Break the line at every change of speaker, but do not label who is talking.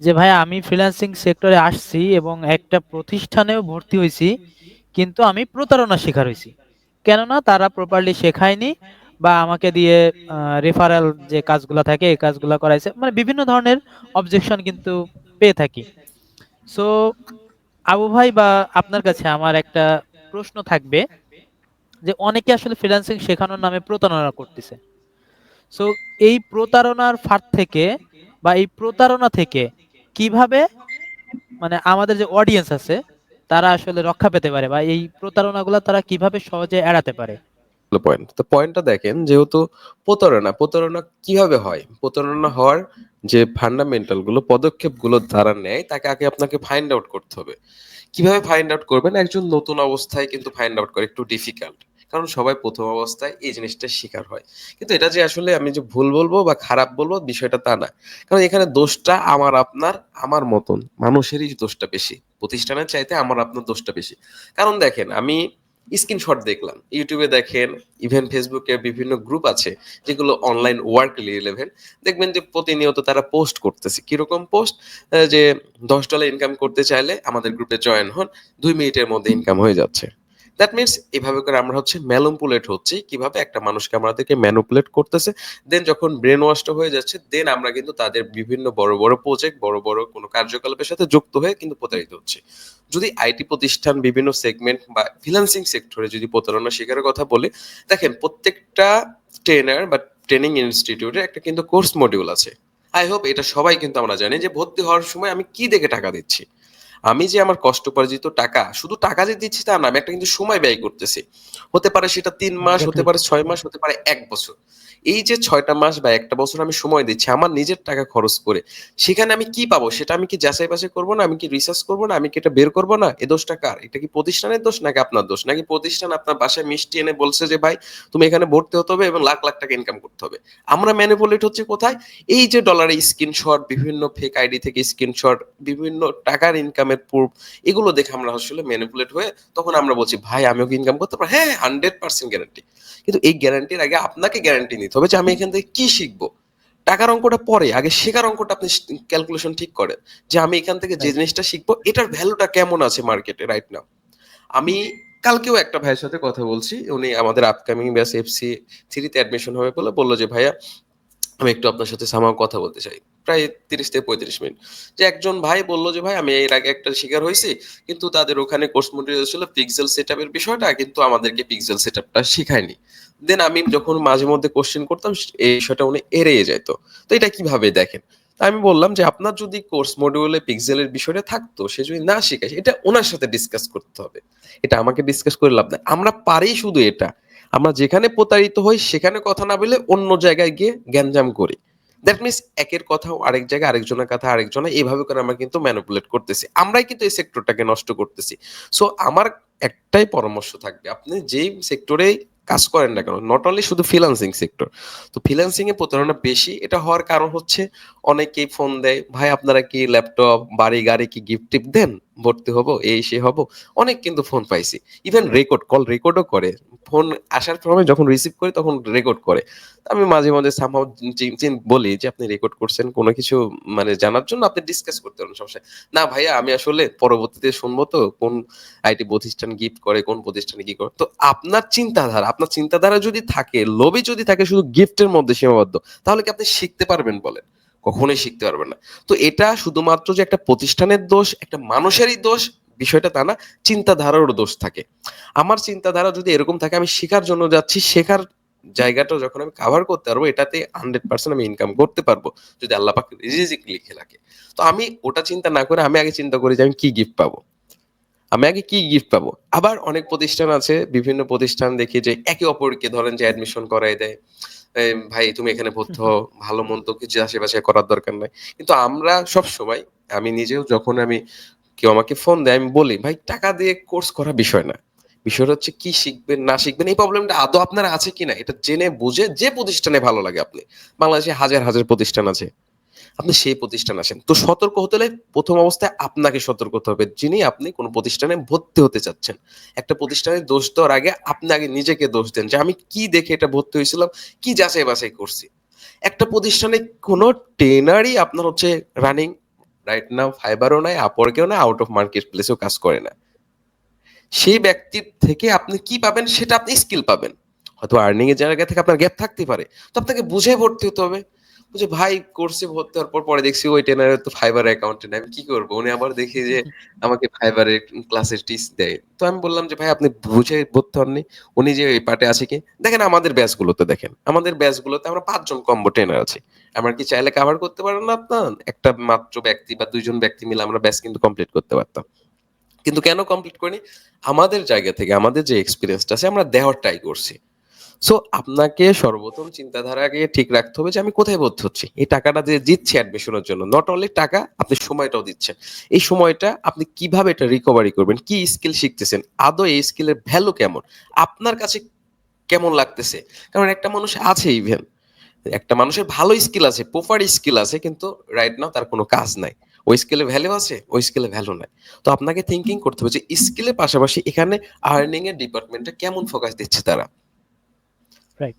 যে ভাই আমি ফ্রিল্যান্সিং সেক্টরে আসছি এবং একটা প্রতিষ্ঠানেও ভর্তি হয়েছি, কিন্তু আমি প্রতারণা শিকার হয়েছি। কেননা তারা প্রপারলি শেখায়নি বা আমাকে দিয়ে রেফারেল যে কাজগুলো থাকে, এই কাজগুলো করাইছে মানে বিভিন্ন ধরনের অবজেকশন কিন্তু পেয়ে থাকি। সো আবু ভাই বা আপনার কাছে আমার একটা প্রশ্ন থাকবে যে অনেকে আসলে ফ্রিল্যান্সিং শেখানোর নামে প্রতারণা করতেছে। সো এই প্রতারণার ফাঁদ থেকে বা এই প্রতারণা থেকে কীভাবে মানে আমাদের যে অডিয়েন্স আছে, তারা আসলে রক্ষা পেতে পারে বা এই প্রতারণাগুলো তারা কীভাবে সহজে এড়াতে পারে?
পয়েন্ট তো পয়েন্টটা দেখেন, যেহেতু প্রতারণা প্রতারণা কীভাবে হয়? প্রতারণা হওয়ার যে ফান্ডামেন্টালগুলো পদক্ষেপগুলো তারা নেয়, তাকে আগে আপনাকে ফাইন্ড আউট করতে হবে। কীভাবে ফাইন্ড আউট করবেন? একজন নতুন অবস্থায় কিন্তু ফাইন্ড আউট করে একটু ডিফিকাল্ট কারণ সবাই প্রথম অবস্থায় এই জিনিসটা শিকার হয়। কিন্তু এটা যে আসলে আমি যে ভুল বলব বা খারাপ বলব বিষয়টা তা না। কারণ এখানে দোষটা আমার আপনার, আমার মতন মানুষেরই দোষটা বেশি। প্রতিষ্ঠানের চাইতে আমার আপনার দোষটা বেশি। কারণ দেখেন, আমি স্ক্রিনশট দেখলাম, ইউটিউবে দেখেন ইভেন ফেসবুকে বিভিন্ন গ্রুপ আছে, যেগুলো অনলাইন ওয়ার্ক রিলেভেন্ট দেখবেন যে প্রতিনিয়ত তারা পোস্ট করতেছে। কীরকম পোস্ট যে দশ ডলার ইনকাম করতে চাইলে আমাদের গ্রুপে জয়েন হন, দুই মিনিটের মধ্যে ইনকাম হয়ে যাচ্ছে। দ্যাট মিনস এভাবে করে আমরা হচ্ছে ম্যানুপুলেট হচ্ছে। কীভাবে? একটা মানুষকে আমাদেরকে ম্যানুপুলেট করতেছে। দেন যখন ব্রেন ওয়াশটা হয়ে যাচ্ছে দেন আমরা কিন্তু তাদের বিভিন্ন বড় বড় প্রজেক্ট বড় বড় কোনো কার্যকলাপের সাথে যুক্ত হয়ে কিন্তু প্রতারিত হচ্ছে। যদি আইটি প্রতিষ্ঠান, বিভিন্ন সেগমেন্ট বা ফিনান্সিং সেক্টরে যদি প্রতারণা শিকারের কথা বলি, দেখেন প্রত্যেকটা ট্রেনার বা ট্রেনিং ইনস্টিটিউটে একটা কিন্তু কোর্স মডিউল আছে। আই হোপ এটা সবাই কিন্তু আমরা জানি যে ভর্তি হওয়ার সময় আমি কি দেখে টাকা দিচ্ছি। আমি যে আমার কষ্ট উপার্জিত টাকা শুধু টাকা যে দিচ্ছি তা না আমি একটা কিন্তু সময় ব্যয় করতেছি। হতে পারে সেটা তিন মাস হতে পারে ছয় মাস হতে পারে এক বছর। এই যে ছয়টা মাস বা একটা বছর আমি সময় দিচ্ছি আমার নিজের টাকা খরচ করে সেখানে আমি কি পাবো? সেটা আমি কি যাচাই বাছাই করব না? আমি কি রিসার্চ করব না? আমি কি এটা বের করব না? এ দোষটা কার? এটা কি প্রতিষ্ঠানের দোষ নাকি আপনার দোষ? নাকি প্রতিষ্ঠান আপনার বাসায় মিষ্টি এনে বলছে যে ভাই তুমি এখানে ভর্তি হতে হবে এবং লাখ লাখ টাকা ইনকাম করতে হবে। আমরা ম্যানিপুলেট হচ্ছে কোথায়? এই যে ডলারের স্ক্রিনশট বিভিন্ন ফেক আইডি থেকে স্ক্রিনশট বিভিন্ন টাকার ইনকামের প্রুফ এগুলো দেখে আমরা আসলে ম্যানিপুলেট হয়ে তখন আমরা বলছি ভাই আমিও কি ইনকাম করতে পারি হ্যাঁ হান্ড্রেড পার্সেন্ট গ্যারান্টি কিন্তু এই গ্যারান্টির আগে আপনাকে গ্যারান্টি নিতে হবে যে আমি এখান থেকে কি শিখব। টাকার অঙ্কটা পরে আগে শেখার অঙ্কটা আপনি ক্যালকুলেশন ঠিক করেন যে আমি এখান থেকে যে জিনিসটা শিখব এটার ভ্যালুটা কেমন আছে মার্কেটে রাইট নাও আমি কালকেও একটা ভাইয়ের সাথে কথা বলছি উনি আমাদের আপকামিং ব্যাস এফসি থ্রিতে অ্যাডমিশন হবে বলে বলল যে ভাইয়া আমি একটু আপনার সাথে সামাও কথা বলতে চাই। প্রায় তিরিশ থেকে পঁয়ত্রিশ মিনিট। যে একজন ভাই বলল যে, ভাই, আমি এর আগে একটা শিকার হয়েছি, কিন্তু তাদের ওখানে কোর্স মডিউল ছিল পিক্সেল সেট বিষয়টা, কিন্তু আমাদেরকে পিক্সেল সেট আপটা শিখায়নি। দেন আমি যখন মাঝে মধ্যে কোশ্চেন করতাম, এই বিষয়টা উনি এড়িয়ে যেত তো এটা কীভাবে দেখেন? আমি বললাম যে, আপনার যদি কোর্স মডিউলে পিক্সেলের বিষয়টা থাকতো, সে যদি না শিখায়, এটা ওনার সাথে ডিসকাস করতে হবে। এটা আমাকে ডিসকাস করে লাভ নাই। আমরা পারি শুধু এটা। আমরা যেখানে প্রতারিত হই, সেখানে কথা না বলে অন্য জায়গায় গিয়ে গ্যাঞ্জাম করি। দ্যাট মিনস একের কথা আরেক জায়গায় আরেকজনের কথা আরেকজনে এইভাবে করে আমরা কিন্তু ম্যানুপুলেট করতেছি। আমরাই কিন্তু এই সেক্টরটাকে নষ্ট করতেছি। সো আমার একটাই পরামর্শ থাকবে, আপনি যেই সেক্টরে কাজ করেন না কেন নট অনলি শুধু ফ্রিল্যান্সিং সেক্টর তো ফ্রিল্যান্সিং এ প্রতারণা বেশি। এটা হওয়ার কারণ হচ্ছে অনেকেই ফোন দেয়, ভাই, আপনারা কি ল্যাপটপ বাড়ি গাড়ি কি গিফট টিপ দেন? ভর্তি হব, এই সে হব, অনেক কিন্তু ফোন পাইছি। ইভেন রেকর্ড কল রেকর্ডও করে। ফোন আসার সময় যখন রিসিভ করি তখন রেকর্ড করে। আমি মাঝে মাঝে সামহাও বলি যে, আপনি রেকর্ড করছেন, কোনো কিছু মানে জানার জন্য আপনি ডিসকাস করতে পারেন, সমস্যা না ভাইয়া, আমি আসলে পরবর্তীতে শুনব তো, কোন আইটি প্রতিষ্ঠান গিফট করে, কোন প্রতিষ্ঠানে কি করে? তো আপনার চিন্তাধারা আপনার চিন্তাধারা যদি থাকে লোভে যদি থাকে, শুধু গিফটের মধ্যে সীমাবদ্ধ, তাহলে কি আপনি শিখতে পারবেন বলেন? কখনোই শিখতে পারবে না। তো এটা শুধুমাত্র যে একটা প্রতিষ্ঠানের দোষ, একটা মানুষেরই দোষ, বিষয়টা তা না, চিন্তাধারারও দোষ থাকে। আমার চিন্তাধারা যদি এরকম থাকে, আমি শেখার জন্য যাচ্ছি, শেখার জায়গাটা যখন আমি কাভার করতে পারব, এটাতে হান্ড্রেড পার্সেন্ট আমি ইনকাম করতে পারব, যদি আল্লাহ রিজিক লিখে রাখে। তো আমি ওটা চিন্তা না করে আমি আগে চিন্তা করি যে আমি কি গিফট পাবো। আমি আগে কি গিফট পাবো? আবার অনেক প্রতিষ্ঠান আছে, বিভিন্ন প্রতিষ্ঠান দেখি যে একে অপরকে ধরেন যে অ্যাডমিশন করাই দেয়। ভাই, তুমি এখানে ভর্তি হও, ভালো মন্দ কিছু আশেপাশে করার দরকার নাই। কিন্তু আমরা সব সময় আমি নিজেও যখন আমি কেউ আমাকে ফোন দেয়, আমি বলি, ভাই, টাকা দিয়ে কোর্স করা বিষয় না। বিষয়টা হচ্ছে কি শিখবেন, না শিখবেন, এই প্রবলেমটা আদৌ আপনার আছে কিনা? এটা জেনে, বুঝে যে প্রতিষ্ঠানে ভালো লাগে আপনি। বাংলাদেশে হাজার হাজার প্রতিষ্ঠান আছে। আপনি সেই প্রতিষ্ঠানে আসেন। তো সতর্ক হতে হলে প্রথম অবস্থায় আপনাকে সতর্ক হতে হবে, যিনি আপনি কোন প্রতিষ্ঠানে ভর্তি হতে চাচ্ছেন। একটা প্রতিষ্ঠানে দোষ দেওয়ার আগে আপনি আগে নিজেকে দোষ দেন যে, আমি কি দেখে এটা ভর্তি হয়েছিলাম, কি যাচাই বাছাই করছি। একটা প্রতিষ্ঠানে কোনো ট্রেনারই আপনার হচ্ছে রানিং রাইট নাও ফাইবারও নাই আপওয়ার্কেও নাই আউট অফ মার্কেট প্লেসেও কাজ করে না। সেই ব্যক্তির থেকে আপনি কি পাবেন সেটা আপনি স্কিল পাবেন। হয়তো আর্নিং এর জায়গা থেকে আপনার গ্যাপ থাকতে পারে। তো আপনাকে বুঝে ভর্তি হতে হবে। বুঝে ভাই কোর্সে ভর্তি হওয়ার পর পরে দেখছি ওই টেনারের তো ফাইবার অ্যাকাউন্টে নেই আমি কি করব? উনি আবার দেখি যে আমাকে ফাইবারের ক্লাসের টিস দেয়। তো আমি বললাম যে ভাই আপনি বুঝে ভর্তি হননি? উনি যে এই পার্টে আছে কি দেখেন আমাদের ব্যাচগুলোতে দেখেন আমাদের ব্যাচগুলোতে আমরা পাঁচজন কম্বো ট্রেনার আছি। আমরা কি চাইলে কভার করতে পারেন না? আপনার একটা মাত্র ব্যক্তি বা দুইজন ব্যক্তি মিলে আমরা ব্যাচ কিন্তু কমপ্লিট করতে পারতাম। কিন্তু কেন কমপ্লিট করিনি? আমাদের জায়গা থেকে আমাদের যে এক্সপিরিয়েন্সটা আছে আমরা দেওয়ার ট্রাই করছি। সো আপনাকে সর্বপ্রথম চিন্তাধারাকে ঠিক রাখতে হবে যে আমি কোথায় ভর্তি হচ্ছি। এই টাকাটা যে দিচ্ছি অ্যাডমিশনের জন্য নট অনলি টাকা, আপনি সময়টাও দিচ্ছেন। এই সময়টা আপনি কীভাবে এটা রিকভারি করবেন, কি স্কিল শিখতেছেন, আদৌ এই স্কিলের ভ্যালু কেমন, আপনার কাছে কেমন লাগতেছে? কারণ একটা মানুষ আছে ইভেন একটা মানুষের ভালো স্কিল আছে প্রপার স্কিল আছে, কিন্তু রাইট নাও তার কোনো কাজ নাই। ওই স্কিলে ভ্যালু আছে, ওই স্কিলে ভ্যালু নাই। তো আপনাকে থিঙ্কিং করতে হবে যে স্কিলের পাশাপাশি এখানে আর্নিং এর ডিপার্টমেন্টে কেমন ফোকাস দিচ্ছে তারা। Right.